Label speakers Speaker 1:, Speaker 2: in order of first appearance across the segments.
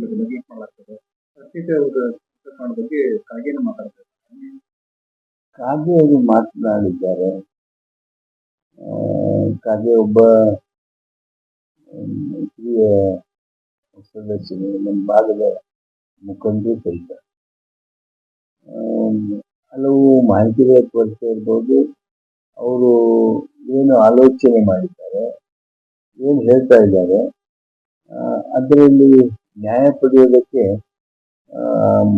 Speaker 1: Neglect ಮಾಡಲಾಗ್ತದೆ ಅತ್ಯಂತ ಅವರು ಬಗ್ಗೆ ಕಾಗೇನ ಮಾತಾಡ್ತಾರೆ?
Speaker 2: ಕಾಗೆ ಅವರು ಮಾತನಾಡಿದ್ದಾರೆ. ಕಾಗೆ ಒಬ್ಬ ಹಿರಿಯ ಸದಸ್ಯರು, ನಮ್ಮ ಭಾಗದ ಮುಖಂಡರು ಸಹಿತ. ಹಲವು ಮಾಹಿತಿಗಳ ಕೊರತೆ ಇರ್ಬೋದು. ಅವರು ಏನು ಆಲೋಚನೆ ಮಾಡಿದ್ದಾರೆ, ಏನು ಹೇಳ್ತಾ ಇದ್ದಾರೆ ಅದರಲ್ಲಿ ನ್ಯಾಯ ಪಡೆಯೋದಕ್ಕೆ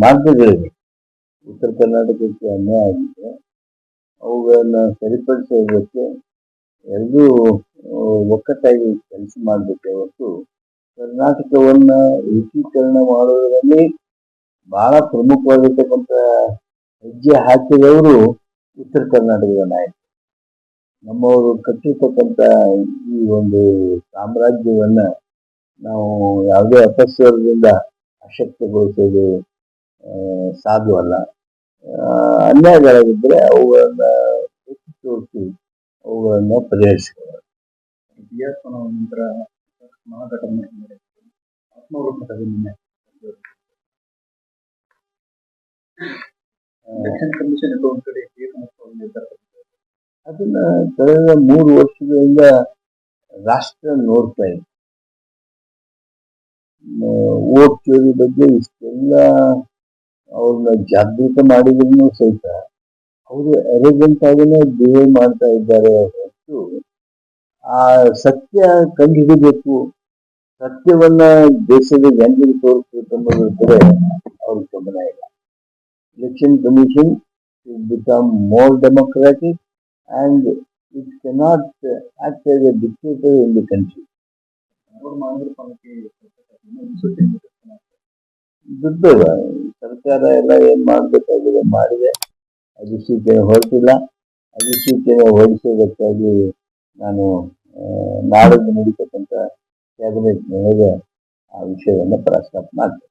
Speaker 2: ಮಾರ್ಗಗಳಿವೆ. ಉತ್ತರ ಕರ್ನಾಟಕಕ್ಕೆ ಅನ್ಯಾಯ ಆಗಿದೆ. ಅವುಗಳನ್ನು ಸರಿಪಡಿಸೋದಕ್ಕೆ ಎರಡೂ ಒಕ್ಕಟ್ಟಾಗಿ ಕೆಲಸ ಮಾಡಬೇಕೆ ಹೊರತು ಕರ್ನಾಟಕವನ್ನು ಏಕೀಕರಣ ಮಾಡೋದರಲ್ಲಿ ಬಹಳ ಪ್ರಮುಖವಾಗಿರ್ತಕ್ಕಂಥ ಹೆಜ್ಜೆ ಹಾಕಿದವರು ಉತ್ತರ ಕರ್ನಾಟಕದ ನಾಯಕರು. ನಮ್ಮವರು ಕಟ್ಟಿರ್ತಕ್ಕಂಥ ಈ ಒಂದು ಸಾಮ್ರಾಜ್ಯವನ್ನ ನಾವು ಯಾವುದೇ ಅಪಸ್ವರದಿಂದ ಅಶಕ್ತಗೊಳಿಸೋದು ಸಾಧ್ಯವಲ್ಲ ಅನ್ಯಾಯಗಳಾಗಿದ್ದರೆ ಅವುಗಳನ್ನು ಎತ್ತಿ ತೋರಿಸಿ ಅವುಗಳನ್ನು ಪರಿಹರಿಸಿಕೊಳ್ಳೋದು.
Speaker 1: ಬಿ ಎಸ್ ನಂತರ ಮಹಾಘಟನೆ ಆತ್ಮವೃತ್ತದಲ್ಲಿ ಎಲೆಕ್ಷನ್ ಕಮಿಷನ್ ಒಂದ್ ಕಡೆ
Speaker 2: ಅದನ್ನ ಕಳೆದ ಮೂರು ವರ್ಷಗಳಿಂದ ರಾಷ್ಟ್ರ ನೋಡ್ತಾ ಇದೆ. ಓಟ್ ಚೋರಿ ಬಗ್ಗೆ ಇಷ್ಟೆಲ್ಲ ಅವ್ರನ್ನ ಜಾಗೃತ ಮಾಡಿದ್ರು ಸಹಿತ ಅವರು ಎರೆಗೆಂಟ್ ಆಗಿನೇ ಬಿಹೇವ್ ಮಾಡ್ತಾ ಇದ್ದಾರೆ ಹೊರತು ಆ ಸತ್ಯ ಕಂಡುಹಿಡಿಬೇಕು. ಸತ್ಯವನ್ನ ದೇಶದ ಜನರಿಗೆ ತೋರಿಸಬೇಕು ಅವ್ರ ಗಮನ ಇಲ್ಲ. Election commission become more democratic and it cannot uh, in the country dictator in the ದುರ್ದೈವ ಸರ್ಕಾರ ಎಲ್ಲ ಏನ್ ಮಾಡ್ಬೇಕಾಗಿದೆ ಮಾಡಿದೆ. ಅಧಿಸೂಚನೆ ಹೊರಟಿಲ್ಲ. ಅಧಿಸೂಚನೆ ಹೊರಡಿಸೋದಕ್ಕಾಗಿ ನಾನು ನಾಡಿದ್ದು ನಡೀತಕ್ಕಂಥ ಕ್ಯಾಬಿನೆಟ್ ಮೇಲೆ ಆ ವಿಷಯವನ್ನು ಪ್ರಸ್ತಾಪ ಮಾಡ್ತೇನೆ.